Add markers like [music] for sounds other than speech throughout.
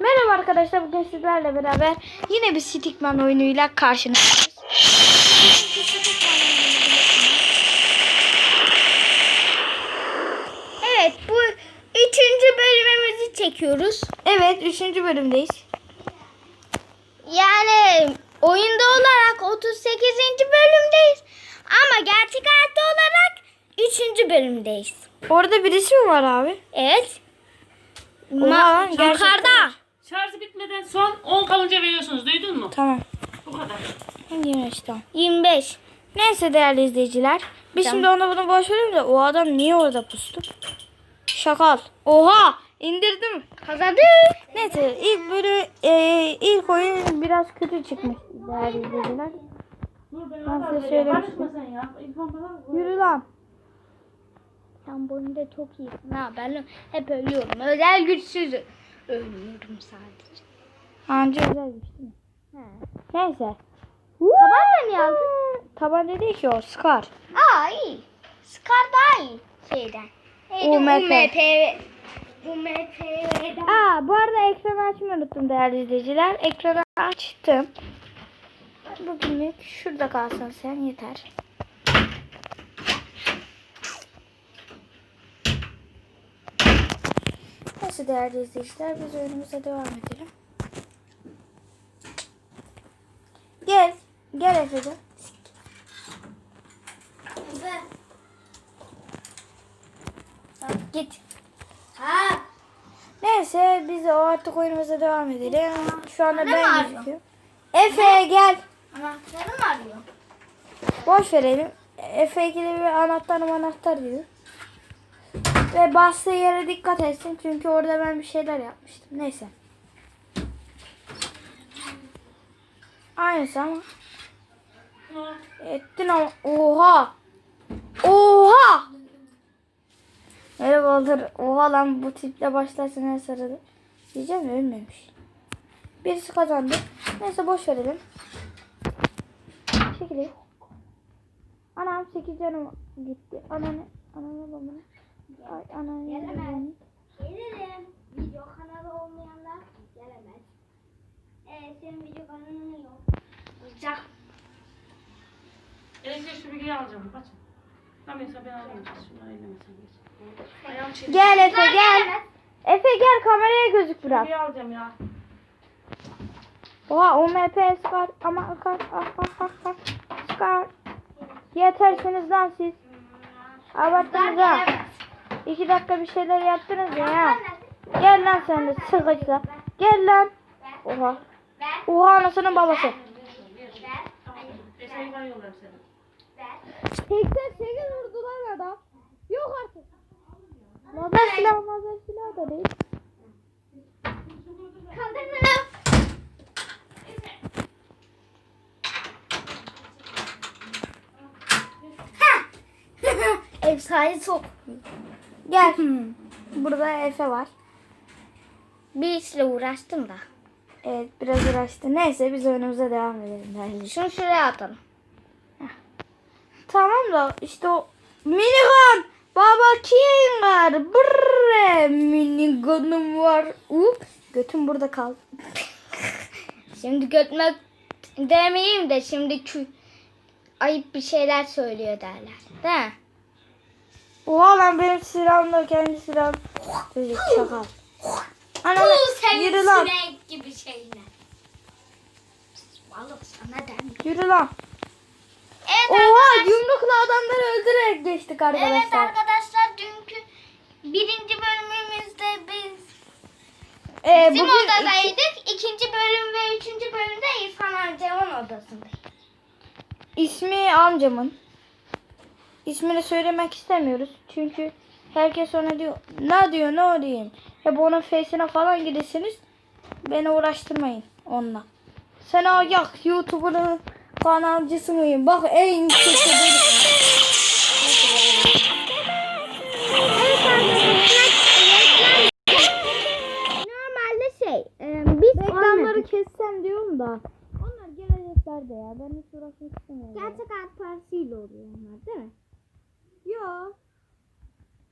Merhaba arkadaşlar bugün sizlerle beraber yine bir Stickman oyunuyla karşınızdayız. Evet bu üçüncü bölümümüzü çekiyoruz. Evet üçüncü bölümdeyiz. Yani oyunda olarak 38. bölümdeyiz. Ama gerçek hayatta olarak 3. bölümdeyiz. Orada birisi mi var abi? Evet. Oha, Ma gerçekten. yukarıda. Şarjı bitmeden son 10 kalınca veriyorsunuz. Duydun mu? Tamam. Bu kadar. 25 tamam. 25. Neyse değerli izleyiciler. Biz şimdi ona bunu boş verelim de o adam niye orada pustu? Şakal. Oha indirdim. Kazandı. Neyse ilk böyle e, ilk oyun biraz kötü çıkmış değerli izleyiciler. Dur ben size söylemiştim. Yürü lan. Sen bu oyunda çok iyisin ha. Ben hep ölüyorum. Özel güçsüz ölüyorum sadece. Anca özel güç değil mi? He. Neyse. Tabanca niye aldın? Tabanca değil ki o. Scar. Aa iyi. Scar daha iyi şeyden. UMP. UMP'den. Aa bu arada ekranı açmayı unuttum değerli izleyiciler. Ekranı açtım. Bugünlük şurada kalsın sen yeter. Neyse değerli izleyiciler biz oyunumuza devam edelim. Gel. Gel Efe'de. Git. Ha, Neyse biz o artık oyunumuza devam edelim. Şu anda Ne ben var? gözüküyorum. Efe gel. anahtarı mı arıyor? Boş verelim. Efe ikili bir anahtar anahtar diyor. Ve bastığı yere dikkat etsin. Çünkü orada ben bir şeyler yapmıştım. Neyse. Aynısı ama. Ettin ama. Oha. Oha. Merhaba olur. Oha lan bu tiple başlarsa ne sarılır. Diyeceğim ölmemiş. Birisi kazandı. Neyse boş verelim. Çekilin. Anam 8 canım gitti. Ananı, ananı babamı. Ay babamı. Gelirim. Video kanalı olmayanlar gelemez. Ee, senin video kanalın yok. Olacak. Elektrikli süpürgeyi alacağım. Kaç. Tamam mesela ben alayım. Şunu eylemesin. geç. Ayağım çekti. Gel Efe gel. Efe gel kameraya gözük biraz. Süpürgeyi alacağım ya. Oha OMP Scar ama Scar ah ah ah ah Scar. Yetersiniz lan siz. Abarttınız ha. İki dakika bir şeyler yaptınız ya. ha. Gel lan sen de sıkıca. Gel lan. Oha. Oha anasının babası. Eseyi ben yollarım seni. 88 vurdular adam. Yok artık. Lazer silah mazer silah da değil. Kaldırın. [laughs] Efsane çok. Gel. Burada Efe var. Bir işle uğraştım da. Evet biraz uğraştı. Neyse biz oyunumuza devam edelim. bence. Şunu şuraya atalım. Tamam da işte o minigun baba king var. Brrr, minigunum var. Up. Götüm burada kaldı. [laughs] Şimdi götmek demeyeyim de şimdi ayıp bir şeyler söylüyor derler. Değil mi? Lan benim silahım da kendi silahım. Çocuk şakal. Anam yürü lan. gibi şeyler. Vallahi sana denmiyor. Yürü lan. Evet, Oha yumrukla adamları öldürerek geçtik arkadaşlar. evet arkadaşlar dünkü birinci bölümümüzde biz Ee, bizim bugün odadaydık. İkinci bölüm ve üçüncü bölümde İrfan amcamın odasındaydık. ismi amcamın. İsmini söylemek istemiyoruz. Çünkü herkes ona diyor ne diyor ne diyeyim. Hep onun face'ine falan gidersiniz. Beni uğraştırmayın onunla. Sen ayak YouTuber'ın kanalcısı mıyım? Bak en kötü. Normalde şey biz Reklamları kessem diyorum da. Onlar gelecekler de ya. Ben hiç uğraşmak istemiyorum. Gerçek hayat partisiyle oluyor onlar değil mi? Yo.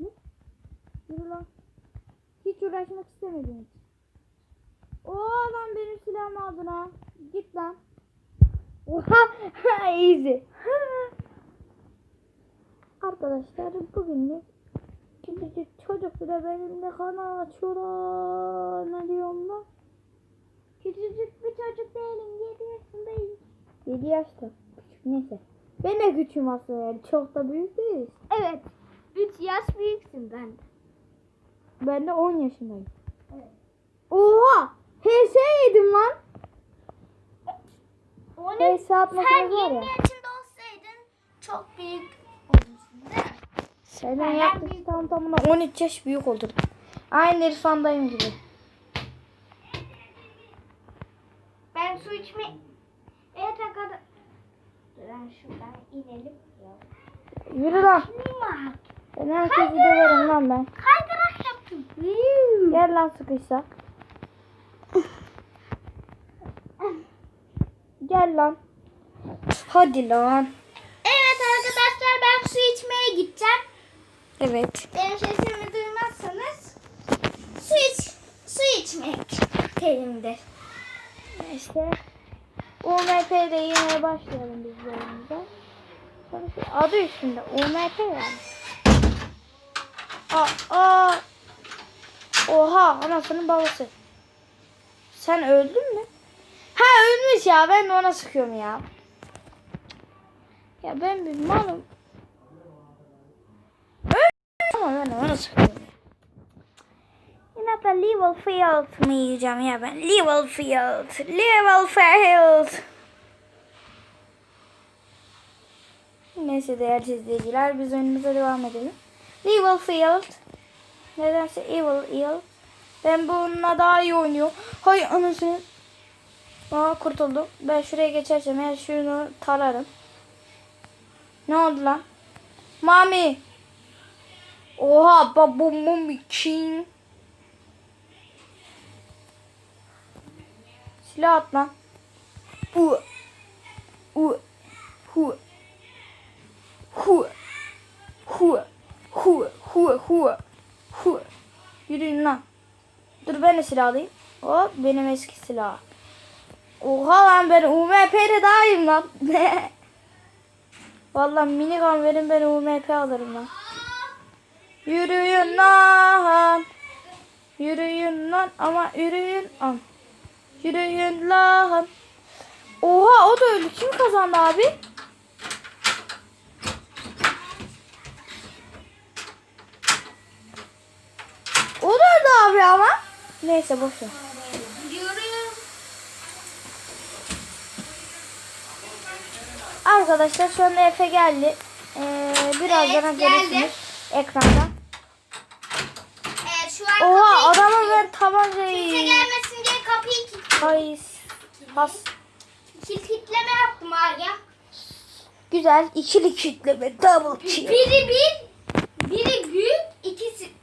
Ne? Yürü lan. Hiç uğraşmak istemedim hiç. Oo lan benim silahımı aldın ha. Git lan. Oha [laughs] easy. [laughs] Arkadaşlar bugünlük küçücük çocuk bile benimle kanal açıyorlar. Ne diyorum lan? Küçücük bir çocuk değilim. 7 yaşındayım. 7 yaşta. Küçük neyse. Ben de küçüğüm aslında yani. Çok da büyük değiliz. Evet. 3 yaş büyüksün ben. Ben de 10 yaşındayım. Evet. Oha! HS yedim lan. Onu HS sen var 20 ya. yaşında olsaydın çok büyük olursun değil mi? Senden Ben yaklaşık tam tamına 13 yaş büyük oldum. Aynı İrfan'dayım gibi. Ben su içme... Evet arkadaşlar. Ben şuradan inelim. Yürü lan. Ben herkesi döverim lan ben. Kaydırak yaptım. Gel lan sıkışsa. Gel lan. Hadi lan. Evet arkadaşlar ben su içmeye gideceğim. Evet. Benim sesimi duymazsanız su iç, su içmek terimdir. İşte UMP'de yine başlayalım biz yolumuza. Adı üstünde UMP yani. Aa, aa. Oha anasının babası. Sen öldün mü? Ha ölmüş ya ben de ona sıkıyorum ya. Ya ben bir malım. Ama ben de ona sıkıyorum level field mı yiyeceğim ya ben? Level field. Level field. Neyse değerli izleyiciler biz önümüze devam edelim. Level field. Nedense evil eel. Ben bununla daha iyi oynuyorum. Hay anasını. Aa kurtuldum. Ben şuraya geçersem eğer şunu tararım. Ne oldu lan? Mami. Oha babamın için. Silah at lan. U. U. Hu. Hu. Hu. Hu. Hu. Hu. Hu. Yürüyün lan. Dur ben de silah alayım. Hop benim eski silah. Oha lan ben UMP'de daha iyiyim lan. [laughs] Vallahi minigun verin ben UMP alırım lan. Yürüyün lan. Yürüyün lan ama yürüyün lan. Yürüyün lan. Oha o da öldü. Kim kazandı abi? O da abi ama. Neyse boş ver. Arkadaşlar şu anda Efe geldi. Ee, birazdan Evet, görürsünüz ekranda. Evet şu an Oha adamın ben tabancayı. Kimse gelmesin diye kapıyı kilitledim. Ay has. Kilitleme yaptım Arya. Güzel ikili kitleme double kill. Biri bir, biri büyük, ikisi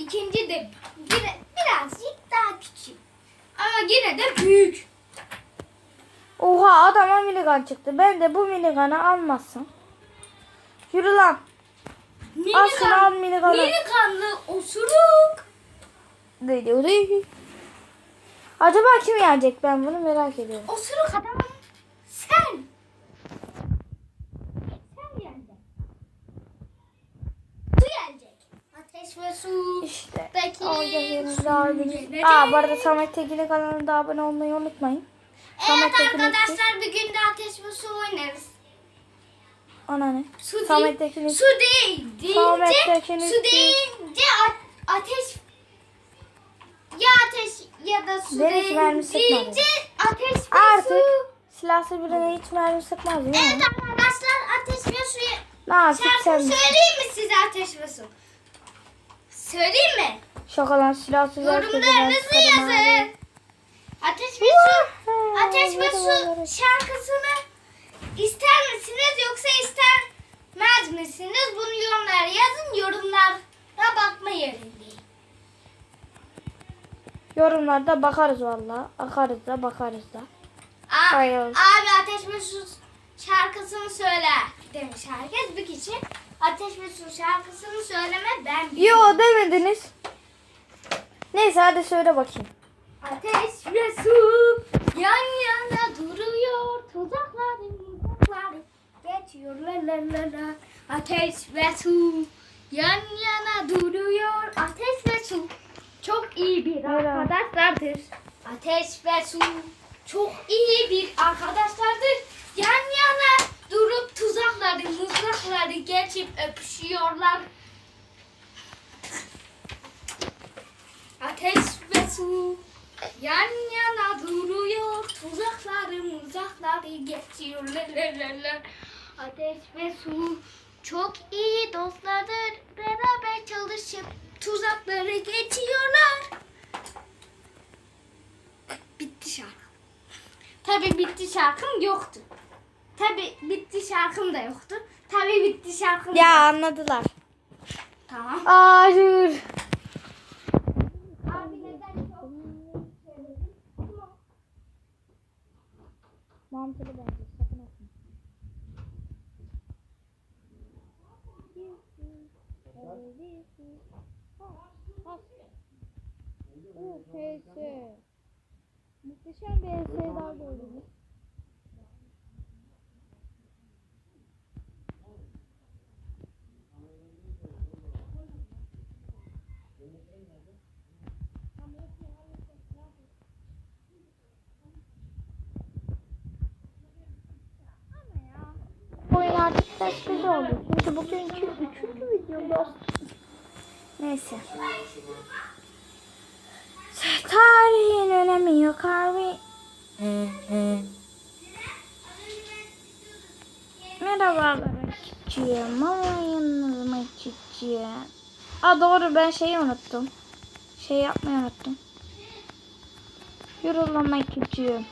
ikinci de biri, birazcık daha küçük. Ama yine de büyük. Oha adama minigun çıktı. Ben de bu minigun'ı almazsam. Yürü lan. Al şunu al minigun'u. Mini kanlı osuruk. Acaba kim yenecek ben bunu merak ediyorum. Osuruk adam. Sen. Sen gelecek. Su gelecek. Ateş ve su. İşte. Peki. Alacağız abimiz. Aa bu arada Samet Tekin'in kanalına da abone olmayı unutmayın. Samet Evet Tekin arkadaşlar bir gün de ateş ve su oynarız. Ana ne? Su Samet değil, Tekin'in su değil Samet Tekin'in su deyince ateş ya ateş ya da su Ben hiç değil mermi deyince ateş ve Artık su. silahsız birine hiç mermi sıkmaz değil Evet mi? arkadaşlar ateş ve suyu şarkı sen. söyleyeyim mi size ateş ve su? Söyleyeyim mi? Şakalan silahsız Yorumlarınızı yazın. Ateş ve su, ateş ve su şarkısını ister misiniz yoksa istemez misiniz? Bunu yorumlara yazın. Yorumlara bakma yerindeyim. Yorumlarda bakarız valla. Akarız da bakarız da. Aa, abi ateş ve su şarkısını söyle demiş herkes. Bir kişi ateş ve su şarkısını söyleme ben biliyorum. Yo demediniz. Neyse hadi söyle bakayım. Ateş ve su yan yana duruyor. Tuzakları tuzakları geçiyor. La la la la. Ateş ve su yan yana duruyor. Ateş ve su çok iyi bir arkadaşlardır. Ateş ve su çok iyi bir arkadaşlardır. Yan yana durup tuzakları, mızrakları geçip öpüşüyorlar. Ateş ve su yan yana duruyor. Tuzakları muzakları geçiyor. La. Ateş ve su çok iyi dostlardır. Beraber çalışıp tuzakları geçiyorlar. Bitti şarkı. Tabi bitti şarkım yoktu. Tabi bitti şarkım da yoktu. Tabi bitti şarkım da Ya anladılar. Tamam. Hayır. Abi Mantıklı bence. Artık sessiz oldu. Çünkü bugünkü üçüncü videomuz. Neyse. Tarihin önemi yok abi. Merhabalar ekipçiyim. Oyununuz mu ekipçi? Aa doğru ben şeyi unuttum. Şey yapmayı unuttum. Yorulama ekipçiyim.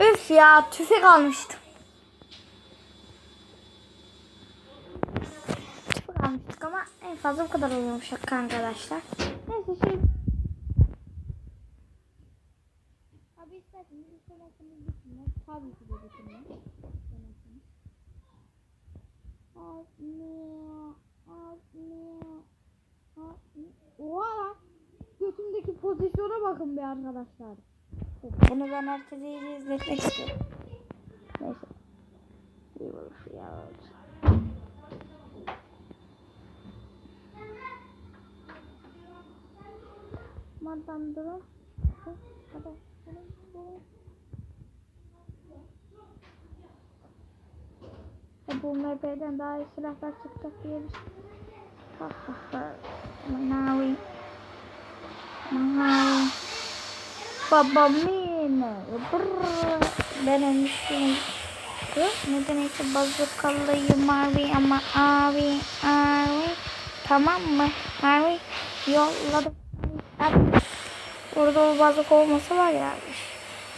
Üf ya tüfek almıştım. Tüfek almıştık ama en fazla bu kadar oluyormuş arkadaşlar. Neyse şey... Abi isterseniz bir söylerseniz düşünün. Tabii ki de asmiye. Oha lan. Götümdeki pozisyona bakın bir arkadaşlar. Bunu ben herkese izletmek istiyorum. Neyse. Bir vuruş ya. Durun. E bu MP'den daha iyi silahlar çıkacak diye bir şey. Ha ha ha. Manawi. Manawi. Babam yine. Brrr. Ben ölmüştüm. Nedense bazukalıyım mavi ama abi abi. Tamam mı? Mavi yolladım. Hadi. Orada o bazık olmasa var ya.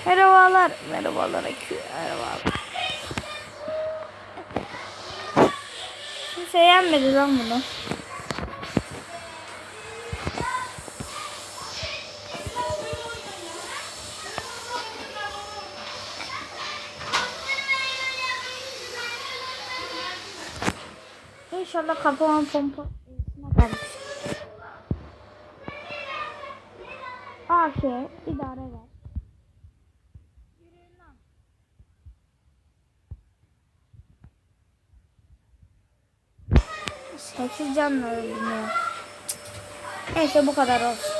Merhabalar. Merhabalar. Merhabalar. Kimse yenmedi lan bunu. İnşallah kafama pompa AK idare ver. Sekiz canla öldüm ya. Neyse bu kadar olsun.